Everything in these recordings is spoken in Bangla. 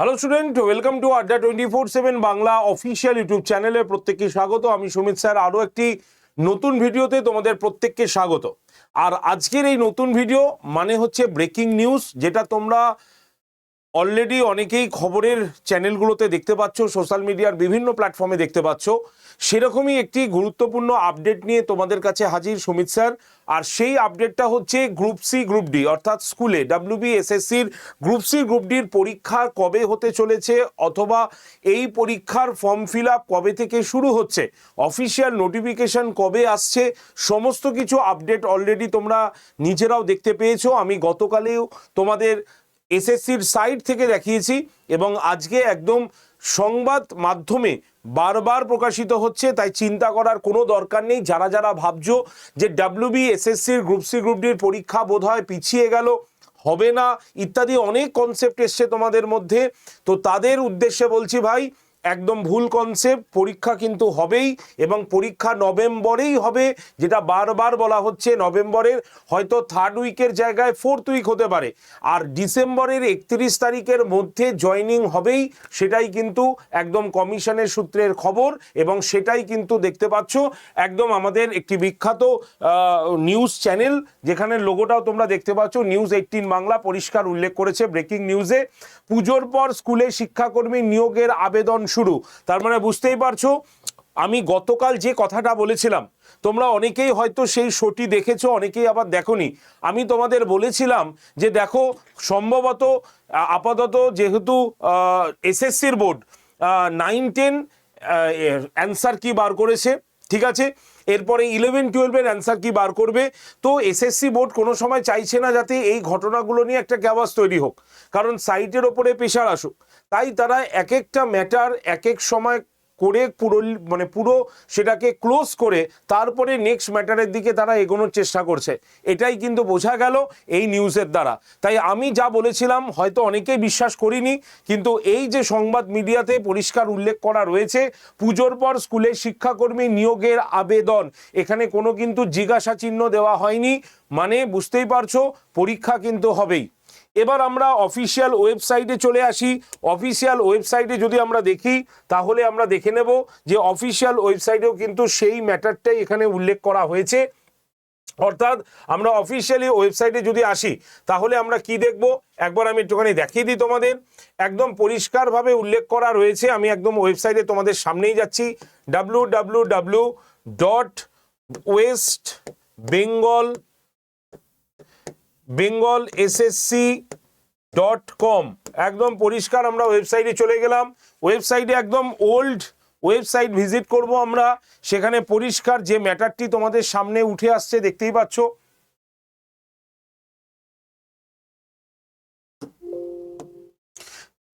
Hello student welcome to Adda twenty four seven Bangla official YouTube চ্যানেলে প্রত্যেককে স্বাগত। আমি সুমিত স্যার। আরও একটি নতুন ভিডিওতে তোমাদের প্রত্যেককে স্বাগত। আর আজকের এই নতুন ভিডিও মানে হচ্ছে ব্রেকিং নিউজ যেটা তোমরা অলরেডি অনেকেই খবরের চ্যানেলগুলোতে দেখতে পাচ্ছ সোশ্যাল মিডিয়ার বিভিন্ন প্ল্যাটফর্মে দেখতে পাচ্ছ। সেরকমই একটি গুরুত্বপূর্ণ আপডেট নিয়ে তোমাদের কাছে হাজির সুমিত স্যার। আর সেই আপডেটটা হচ্ছে গ্রুপ সি গ্রুপ ডি অর্থাৎ স্কুলে ডাব্লিউবি এসএসসির গ্রুপ সি গ্রুপ ডির পরীক্ষা কবে হতে চলেছে, অথবা এই পরীক্ষার ফর্ম ফিল কবে থেকে শুরু হচ্ছে অফিসিয়াল নোটিফিকেশন কবে আসছে, সমস্ত কিছু আপডেট অলরেডি তোমরা নিজেরাও দেখতে পেয়েছ। আমি গতকালেও তোমাদের এসএসসির সাইট থেকে দেখিয়েছি এবং আজকে একদম সংবাদ মাধ্যমে বারবার প্রকাশিত হচ্ছে, তাই চিন্তা করার কোনো দরকার নেই। যারা যারা ভাবছ যে ডাব্লিউবি এসএসসির গ্রুপ সি গ্রুপ ডির পরীক্ষা বোধ হয় পিছিয়ে গেল, হবে না, ইত্যাদি অনেক কনসেপ্ট এসছে তোমাদের মধ্যে। তো তাদের উদ্দেশ্যে বলছি ভাই একদম ভুল কনসেপ্ট পরীক্ষা কিন্তু হবেই এবং পরীক্ষা নভেম্বরেই হবে, যেটা বারবার বলা হচ্ছে নভেম্বরের, হয়তো থার্ড উইকের জায়গায় ফোর্থ উইক হতে পারে। আর ডিসেম্বরের একত্রিশ তারিখের মধ্যে জয়নিং হবেই, সেটাই কিন্তু একদম কমিশনের সূত্রের খবর এবং সেটাই কিন্তু দেখতে পাচ্ছ, একদম আমাদের একটি বিখ্যাত নিউজ চ্যানেল যেখানে লোগোটাও তোমরা দেখতে পাচ্ছ নিউজ এইটিন বাংলা পরিষ্কার উল্লেখ করেছে ব্রেকিং নিউজে পুজোর পর স্কুলে শিক্ষাকর্মী নিয়োগের আবেদন শুরু। তার মানে বুঝতেই পারছ, আমি গতকাল যে কথাটা বলেছিলাম, তোমরা অনেকেই হয়তো সেই শোটি দেখেছ, অনেকেই আবার দেখোনি। আমি তোমাদের বলেছিলাম যে দেখো, সম্ভবত আপাতত যেহেতু এসএসসির বোর্ড নাইন টেন অ্যান্সার কি বার করেছে? ঠিক আছে? এরপরে ইলেভেন টুয়েলভের অ্যান্সার কি বার করবে? তো এসএসসি বোর্ড কোনো সময় চাইছে না যাতে এই ঘটনাগুলো নিয়ে একটা ক্যাবাস তৈরি হোক। কারণ সাইটের ওপরে প্রেশার আসুক। তাই তারা এক একটা ম্যাটার এক এক সময় করে পুরো মানে পুরো সেটাকে ক্লোজ করে তারপরে নেক্সট ম্যাটারের দিকে তারা এগোনোর চেষ্টা করছে। এটাই কিন্তু বোঝা গেল এই নিউজের দ্বারা। তাই আমি যা বলেছিলাম, হয়তো অনেকেই বিশ্বাস করিনি, কিন্তু এই যে সংবাদ মিডিয়াতে পরিষ্কার উল্লেখ করা রয়েছে, পুজোর পর স্কুলে শিক্ষাকর্মী নিয়োগের আবেদন। এখানে কোনো কিন্তু জিজ্ঞাসা চিহ্ন দেওয়া হয়নি। মানে বুঝতেই পারছ, পরীক্ষা কিন্তু হবেই। এবার আমরা অফিসিয়াল ওয়েবসাইটে চলে আসি। অফিসিয়াল ওয়েবসাইটে যদি আমরা দেখি, তাহলে আমরা দেখে নেব যে অফিসিয়াল ওয়েবসাইটেও কিন্তু সেই ম্যাটারটাই এখানে উল্লেখ করা হয়েছে। অর্থাৎ আমরা অফিসিয়ালি ওয়েবসাইটে যদি আসি, তাহলে আমরা কি দেখব? একবার আমি একটুখানি দেখিয়ে দিই তোমাদের। একদম পরিষ্কারভাবে উল্লেখ করা রয়েছে। আমি একদম ওয়েবসাইটে তোমাদের সামনেই যাচ্ছি। W W W dot West Bengal Bengal SSC dot com একদম পরিষ্কার আমরা ওয়েবসাইটে চলে গেলাম। ওয়েবসাইটে একদম ওল্ড ওয়েবসাইট ভিজিট করব আমরা। সেখানে পরিষ্কার যে ম্যাটারটি তোমাদের সামনে উঠে আসছে, দেখতেই পাচ্ছ।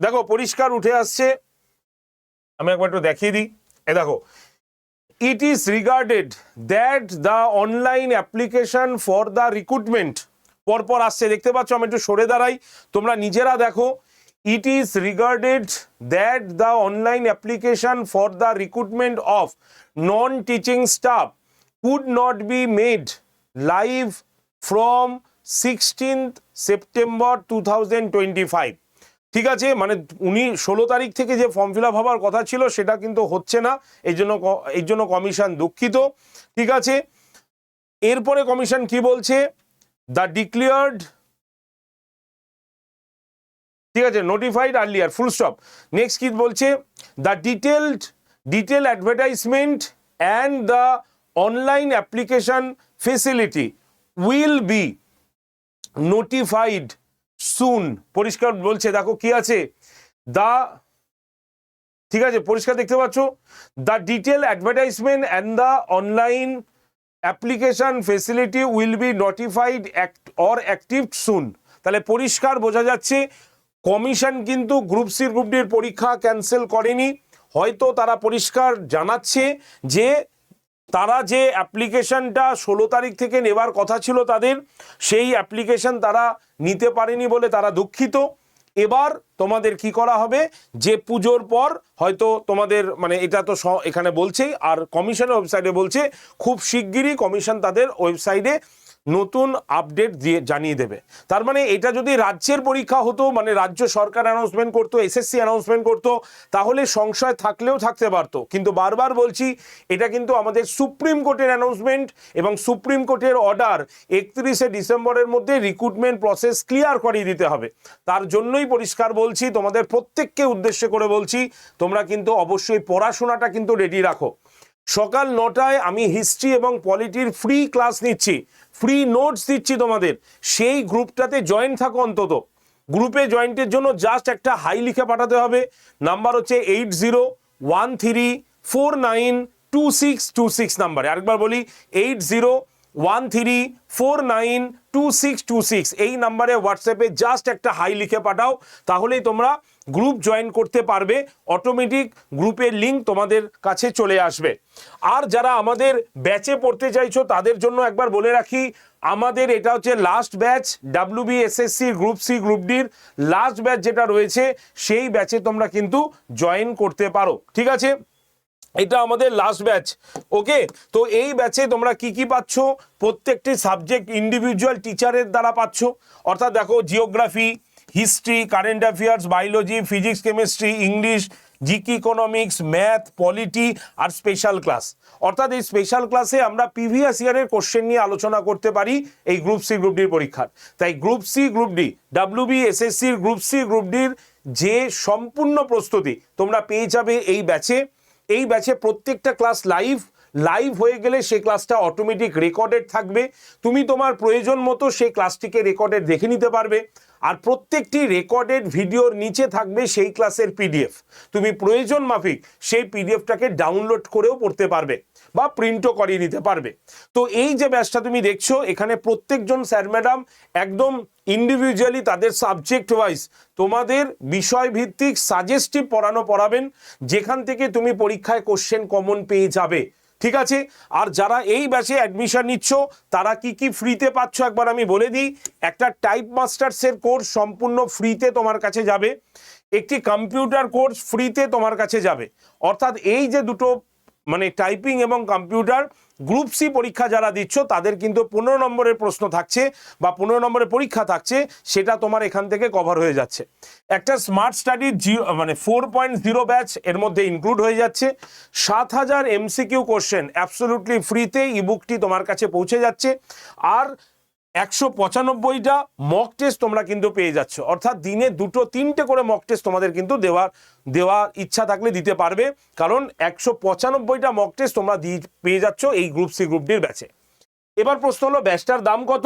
দেখো, পরিষ্কার উঠে আসছে। আমি একবার একটু দেখিয়ে দিই। এ দেখো, it is regarded that the online application for the recruitment পরপর আসছে। দেখতে পাচ্ছ, আমি একটু সরে দাঁড়াই। তোমরা নিজেরা দেখো it is regarded that the online application for the recruitment of non teaching staff could not be made live from sixteenth September two thousand twenty five ঠিক আছে? মানে উনি ষোলো তারিখ থেকে যে ফর্ম ফিল হওয়ার কথা ছিল, সেটা কিন্তু হচ্ছে না। এই জন্য এই জন্য কমিশন দুঃখিত। ঠিক আছে? এরপরে কমিশন কি বলছে? দ্য ডিক্লিয়ার্ড ঠিক আছে notified earlier full stop next কি বলছে? The detailed detail advertisement and the online application facility will be notified soon পরিষ্কার বলছে, দেখো কি আছে? দা ঠিক আছে, পরিষ্কার দেখতে পাচ্ছ? The detail advertisement and the online application facility will be notified or active soon তাহলে পরিষ্কার বোঝা যাচ্ছে কমিশন কিন্তু গ্রুপ সি গ্রুপ ডির পরীক্ষা ক্যান্সেল করেনি। হয়তো তারা পরিষ্কার জানাচ্ছে যে তারা যে অ্যাপ্লিকেশনটা ষোলো তারিখ থেকে নেবার কথা ছিল তাদের, সেই অ্যাপ্লিকেশন তারা নিতে পারেনি বলে তারা দুঃখিত। এবার তোমাদের কি করা হবে? যে পুজোর পর হয়তো তোমাদের মানে এটা তো এখানে বলছেই, আর কমিশনের ওয়েবসাইটে বলছে, খুব শিগগিরই কমিশন তাদের ওয়েবসাইটে নতুন আপডেট দিয়ে জানিয়ে দেবে। তার মানে এটা যদি রাজ্যের পরীক্ষা হতো মানে রাজ্য সরকার অ্যানাউন্সমেন্ট করতো এসএসসি অ্যানাউন্সমেন্ট করতো, তাহলে সংশয় থাকলেও থাকতে পারতো। কিন্তু বারবার বলছি, এটা কিন্তু আমাদের সুপ্রিম কোর্টের অ্যানাউন্সমেন্ট এবং সুপ্রিম কোর্টের অর্ডার একত্রিশে ডিসেম্বরের মধ্যে রিক্রুটমেন্ট প্রসেস ক্লিয়ার করিয়ে দিতে হবে। তার জন্যই পরিষ্কার বলছি, তোমাদের প্রত্যেককে উদ্দেশ্য করে বলছি, তোমরা কিন্তু অবশ্যই পড়াশোনাটা কিন্তু রেডি রাখো। সকাল নটায় আমি হিস্ট্রি এবং পলিটির ফ্রি ক্লাস নিচ্ছি। ফ্রি নোটস দিচ্ছি তোমাদের। সেই গ্রুপটাতে জয়েন থাকো অন্তত। গ্রুপে জয়েন্টের জন্য জাস্ট একটা হাই লিখে পাঠাতে হবে। নাম্বার হচ্ছে eight zero one three four nine two six two six নাম্বারে আরেকবার বলি eight zero one three four nine two six two six এই নাম্বারে হোয়াটসঅ্যাপে জাস্ট একটা হাই লিখে পাঠাও, তাহলেই তোমরা গ্রুপ জয়েন করতে পারবে। অটোমেটিক গ্রুপের লিঙ্ক তোমাদের কাছে চলে আসবে। আর যারা আমাদের ব্যাচে পড়তে চাইছো, তাদের জন্য একবার বলে রাখি, আমাদের এটা হচ্ছে last batch W BSSC group C group ডির লাস্ট ব্যাচ যেটা রয়েছে, সেই ব্যাচে তোমরা কিন্তু জয়েন করতে পারো। ঠিক আছে? এটা আমাদের লাস্ট ব্যাচ ওকে তো এই ব্যাচে তোমরা কি কি পাচ্ছ? প্রত্যেকটি সাবজেক্ট ইন্ডিভিজুয়াল টিচারের দ্বারা পাচ্ছ। অর্থাৎ দেখো geography history current affairs biology physics chemistry English GK economics math polity আর স্পেশাল ক্লাস অর্থাৎ এই স্পেশাল ক্লাসে আমরা প্রিভিয়াস ইয়ারের কোশ্চেন নিয়ে আলোচনা করতে পারি এই গ্রুপ সি গ্রুপ ডির পরীক্ষার। তাই group C group D W B এসএসসির গ্রুপ সি গ্রুপ ডির যে সম্পূর্ণ প্রস্তুতি তোমরা পেয়ে যাবে এই ব্যাচে এই ব্যাচে প্রত্যেকটা ক্লাস লাইভ লাইভ হয়ে গেলে সেই ক্লাসটা অটোমেটিক রেকর্ডেড থাকবে। তুমি তোমার প্রয়োজন মতো সেই ক্লাসটিকে রেকর্ডেড দেখে নিতে পারবে। আর প্রত্যেকটি রেকর্ডেড ভিডিওর নিচে থাকবে সেই ক্লাসের পিডিএফ। তুমি প্রয়োজন মাফিক সেই পিডিএফটাকে ডাউনলোড করেও পড়তে পারবে বা প্রিন্টও করিয়ে নিতে পারবে। তো এই যে ব্যাচটা তুমি দেখছ, এখানে প্রত্যেকজন স্যার ম্যাডাম একদম ইন্ডিভিজুয়ালি তাদের সাবজেক্ট ওয়াইজ তোমাদের বিষয়ভিত্তিক সাজেস্টিভ পড়ানো পড়াবেন, যেখান থেকে তুমি পরীক্ষায় কোশ্চেন কমন পেয়ে যাবে। ঠিক আছে? আর যারা এই ব্যাচে অ্যাডমিশন নিচ্ছ, তারা কি কি ফ্রিতে পাচ্ছ? একবার আমি বলে দিই, একটা টাইপ মাস্টার্সের কোর্স সম্পূর্ণ ফ্রিতে তোমার কাছে যাবে। একটি কম্পিউটার কোর্স ফ্রিতে তোমার কাছে যাবে। অর্থাৎ এই যে দুটো মানে টাইপিং এবং কম্পিউটার গ্রুপ সি পরীক্ষা যারা দিচ্ছ, তাদের কিন্তু পনেরো নম্বরের প্রশ্ন থাকছে বা পনেরো নম্বরের পরীক্ষা থাকছে, সেটা তোমার এখান থেকে কভার হয়ে যাচ্ছে। একটা স্মার্ট স্টাডি মানে ফোর পয়েন্ট জিরো ব্যাচ এর মধ্যে ইনক্লুড হয়ে যাচ্ছে। সাত হাজার এমসিকিউ কোশ্চেন অ্যাবসোলুটলি ফ্রিতে ইবুকটি তোমার কাছে পৌঁছে যাচ্ছে। আর একশো পঁচানব্বইটা মক টেস্ট তোমরা কিন্তু পেয়ে যাচ্ছ। অর্থাৎ দিনে দুটো, তিনটে করে মক টেস্ট তোমাদের কিন্তু দেওয়ার দেওয়ার ইচ্ছা থাকলে দিতে পারবে। কারণ একশো পঁচানব্বইটা মক টেস্ট তোমরা দিয়ে পেয়ে যাচ্ছ এই গ্রুপ সি গ্রুপ ডির ব্যাচে এবার প্রশ্ন হলো ব্যাচটার দাম কত?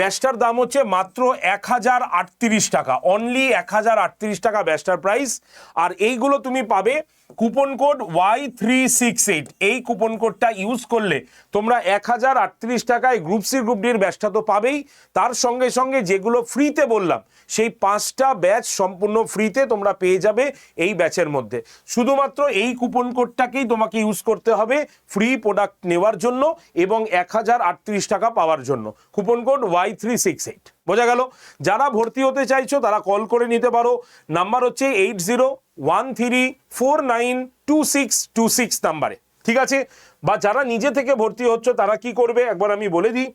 ব্যাচটার দাম হচ্ছে মাত্র এক হাজার আটত্রিশ টাকা। অনলি এক হাজার আটত্রিশ টাকা ব্যাচটার প্রাইস আর এইগুলো তুমি পাবে coupon code Y three six eight এই কুপন কোডটা ইউজ করলে তোমরা এক হাজার আটত্রিশ টাকায় গ্রুপ সি গ্রুপ ডির ব্যাচটা তো পাবেই। তার সঙ্গে সঙ্গে যেগুলো ফ্রিতে বললাম, সেই পাঁচটা ব্যাচ সম্পূর্ণ ফ্রিতে তোমরা পেয়ে যাবে এই ব্যাচের মধ্যে। শুধুমাত্র এই কুপন কোডটাকেই তোমাকে ইউজ করতে হবে ফ্রি প্রোডাক্ট নেওয়ার জন্য এবং এক হাজার আটত্রিশ টাকা পাওয়ার জন্য। Coupon code Y three six eight বোঝা গেল। যারা ভর্তি হতে চাইছো, তারা কল করে নিতে পারো। নাম্বার হচ্ছে eight zero one three four nine two six two six নাম্বারে ঠিক আছে? বা যারা নিজে থেকে ভর্তি হচ্ছ, তারা কি করবে? একবার আমি বলে দিই।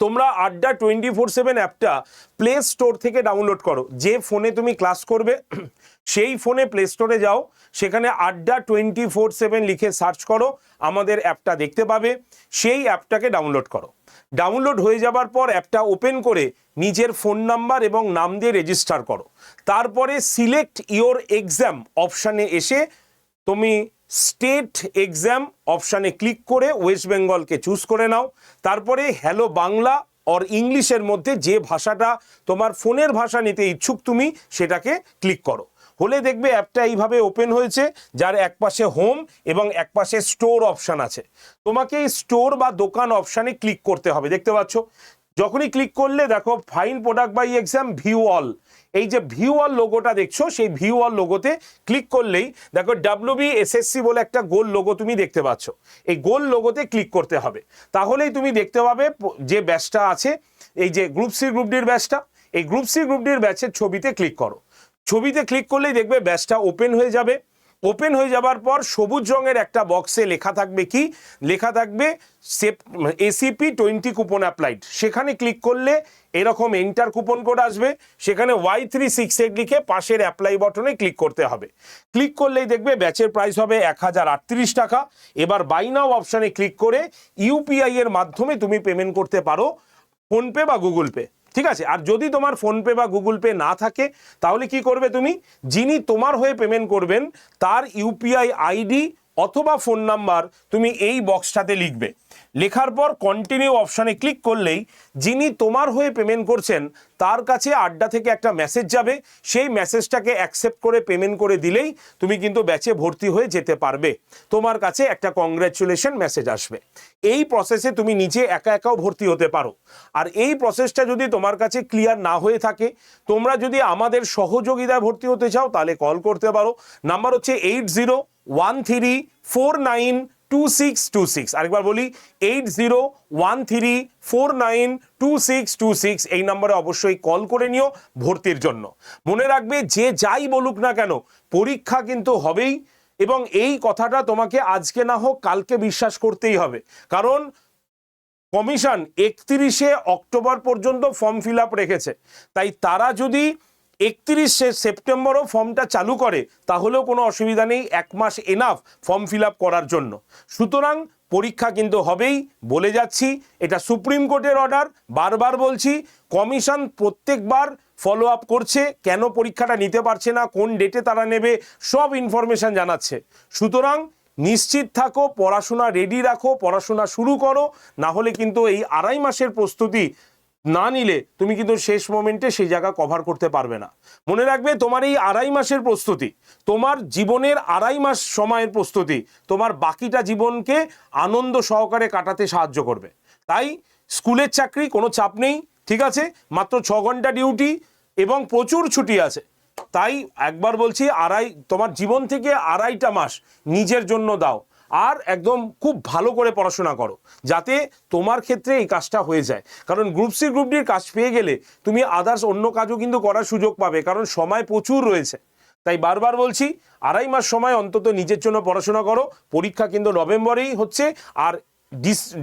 তোমরা আড্ডা টোয়েন্টি ফোর সেভেন অ্যাপটা প্লে স্টোর থেকে ডাউনলোড করো। যে ফোনে তুমি ক্লাস করবে, সেই ফোনে প্লে স্টোরে যাও, সেখানে আড্ডা টোয়েন্টি ফোর সেভেন লিখে সার্চ করো, আমাদের অ্যাপটা দেখতে পাবে, সেই অ্যাপটাকে ডাউনলোড করো। ডাউনলোড হয়ে যাবার পর অ্যাপটা ওপেন করে নিজের ফোন নাম্বার এবং নাম দিয়ে রেজিস্টার করো। তারপরে সিলেক্ট ইওর এক্সাম অপশানে এসে তুমি স্টেট এক্সাম অপশানে ক্লিক করে ওয়েস্ট বেঙ্গলকে চুজ করে নাও। তারপরে হ্যালো বাংলা অর ইংলিশের মধ্যে যে ভাষাটা তোমার ফোনের ভাষা নিতে ইচ্ছুক তুমি সেটাকে ক্লিক করো। হলে দেখবে অ্যাপটা এইভাবে ওপেন হয়েছে, যার এক পাশে হোম এবং এক পাশে স্টোর অপশান আছে। তোমাকে স্টোর বা দোকান অপশানে ক্লিক করতে হবে, দেখতে পাচ্ছ? যখনই ক্লিক করলে দেখো fine product by exam view all এই যে ভিউ অল লোগোটা দেখছ, সেই ভিউ অল লোগোতে ক্লিক করলেই দেখো ডাব্লিউবি এসএসসি বলে একটা গোল লোগো তুমি দেখতে পাচ্ছ। এই গোল লোগোতে ক্লিক করতে হবে। তাহলেই তুমি দেখতে পাবে যে ব্যাচটা আছে, এই যে গ্রুপ সি গ্রুপ ডির ব্যাচটা এই গ্রুপ সি গ্রুপ ডির ব্যাচের ছবিতে ক্লিক করো। ছবিতে ক্লিক করলেই দেখবে ব্যাচটা ওপেন হয়ে যাবে। ওপেন হয়ে যাবার পর সবুজ রঙের একটা বক্সে লেখা থাকবে কি? লেখা থাকবে সেপ এসিপি টোয়েন্টি কুপন অ্যাপ্লাইড সেখানে ক্লিক করলে এরকম এন্টার কুপন কোড আসবে। সেখানে ওয়াই থ্রি সিক্স এইট লিখে পাশের অ্যাপ্লাই বটনে ক্লিক করতে হবে। ক্লিক করলেই দেখবে ব্যাচের প্রাইস হবে এক হাজার আটত্রিশ টাকা। এবার বাই নাও অপশানে ক্লিক করে ইউপিআই এর মাধ্যমে তুমি পেমেন্ট করতে পারো ফোনপে বা গুগল পে ঠিক আছে? আর যদি তোমার ফোনপে বা গুগল পে না থাকে, তাহলে কি করবে তুমি? যিনি তোমার হয়ে পেমেন্ট করবেন, তার ইউপিআই আইডি অথবা ফোন নাম্বার তুমি এই বক্সটাতে লিখবে। লেখার পর কন্টিনিউ অপশানে ক্লিক করলেই যিনি তোমার হয়ে পেমেন্ট করছেন, তার কাছে আড্ডা থেকে একটা মেসেজ যাবে। সেই মেসেজটাকে অ্যাকসেপ্ট করে পেমেন্ট করে দিলেই তুমি কিন্তু ব্যাচে ভর্তি হয়ে যেতে পারবে। তোমার কাছে একটা কংগ্রাচুলেশন মেসেজ আসবে। এই প্রসেসে তুমি নিজে একা একাও ভর্তি হতে পারো। আর এই প্রসেসটা যদি তোমার কাছে ক্লিয়ার না হয়ে থাকে, তোমরা যদি আমাদের সহযোগিতায় ভর্তি হতে চাও, তাহলে কল করতে পারো। নাম্বার হচ্ছে eight zero one three four nine two six two six আরেকবার বলি eight zero one three four nine two six two six এই নম্বরে অবশ্যই কল করে নিও ভর্তির জন্য। মনে রাখবে, যে যাই বলুক না কেন, পরীক্ষা কিন্তু হবেই এবং এই কথাটা তোমাকে আজকে না হোক কালকে বিশ্বাস করতেই হবে। কারণ কমিশন একত্রিশে অক্টোবর পর্যন্ত ফর্ম ফিল আপ রেখেছে। তাই তারা যদি একত্রিশে সেপ্টেম্বরও ফর্মটা চালু করে, তাহলেও কোনো অসুবিধা নেই, এক মাস এনাফ ফর্ম ফিল করার জন্য। সুতরাং পরীক্ষা কিন্তু হবেই, বলে যাচ্ছি, এটা সুপ্রিম কোর্টের অর্ডার বারবার বলছি, কমিশন প্রত্যেকবার ফলো আপ করছে, কেন পরীক্ষাটা নিতে পারছে না, কোন ডেটে তারা নেবে, সব ইনফরমেশন জানাচ্ছে। সুতরাং নিশ্চিত থাকো, পড়াশোনা রেডি রাখো, পড়াশোনা শুরু করো, না হলে কিন্তু এই আড়াই মাসের প্রস্তুতি না নিলে তুমি কিন্তু শেষ মোমেন্টে সেই জায়গা কভার করতে পারবে না। মনে রাখবে তোমার এই আড়াই মাসের প্রস্তুতি, তোমার জীবনের আড়াই মাস সময়ের প্রস্তুতি, তোমার বাকিটা জীবনকে আনন্দ সহকারে কাটাতে সাহায্য করবে। তাই স্কুলের চাকরি কোনো চাপ নেই, ঠিক আছে? মাত্র ছ ঘণ্টা ডিউটি এবং প্রচুর ছুটি আছে। তাই একবার বলছি, আড়াই, তোমার জীবন থেকে আড়াইটা মাস নিজের জন্য দাও। আর একদম খুব ভালো করে পড়াশোনা করো, যাতে তোমার ক্ষেত্রে এই কাজটা হয়ে যায়। কারণ গ্রুপ সি গ্রুপ ডির কাজ পেয়ে গেলে তুমি আদার্স অন্য কাজও কিন্তু করার সুযোগ পাবে, কারণ সময় প্রচুর রয়েছে। তাই বারবার বলছি, আড়াই মাস সময় অন্তত নিজের জন্য পড়াশোনা করো, পরীক্ষা কিন্তু নভেম্বরেই হচ্ছে, আর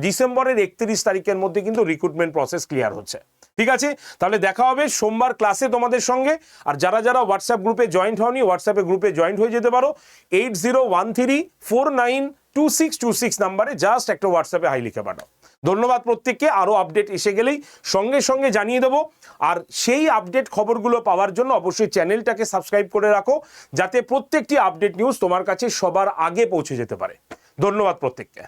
ডিসেম্বরের একত্রিশ তারিখের মধ্যে কিন্তু রিক্রুটমেন্ট প্রসেস ক্লিয়ার হচ্ছে। ঠিক আছে? তাহলে দেখা হবে সোমবার ক্লাসে তোমাদের সঙ্গে, আর যারা যারা হোয়াটসঅ্যাপ গ্রুপে জয়েন্ট হওনি হোয়াটসঅ্যাপে গ্রুপে জয়েন্ট হয়ে যেতে পারো eight zero one three four nine two six two six নাম্বারে জাস্ট একটা হোয়াটসঅ্যাপে হাই লিখে পাঠাও। ধন্যবাদ প্রত্যেককে আরও আপডেট এসে গেলেই সঙ্গে সঙ্গে জানিয়ে দেবো। আর সেই আপডেট খবরগুলো পাওয়ার জন্য অবশ্যই চ্যানেলটাকে সাবস্ক্রাইব করে রাখো, যাতে প্রত্যেকটি আপডেট নিউজ তোমার কাছে সবার আগে পৌঁছে যেতে পারে। ধন্যবাদ প্রত্যেককে।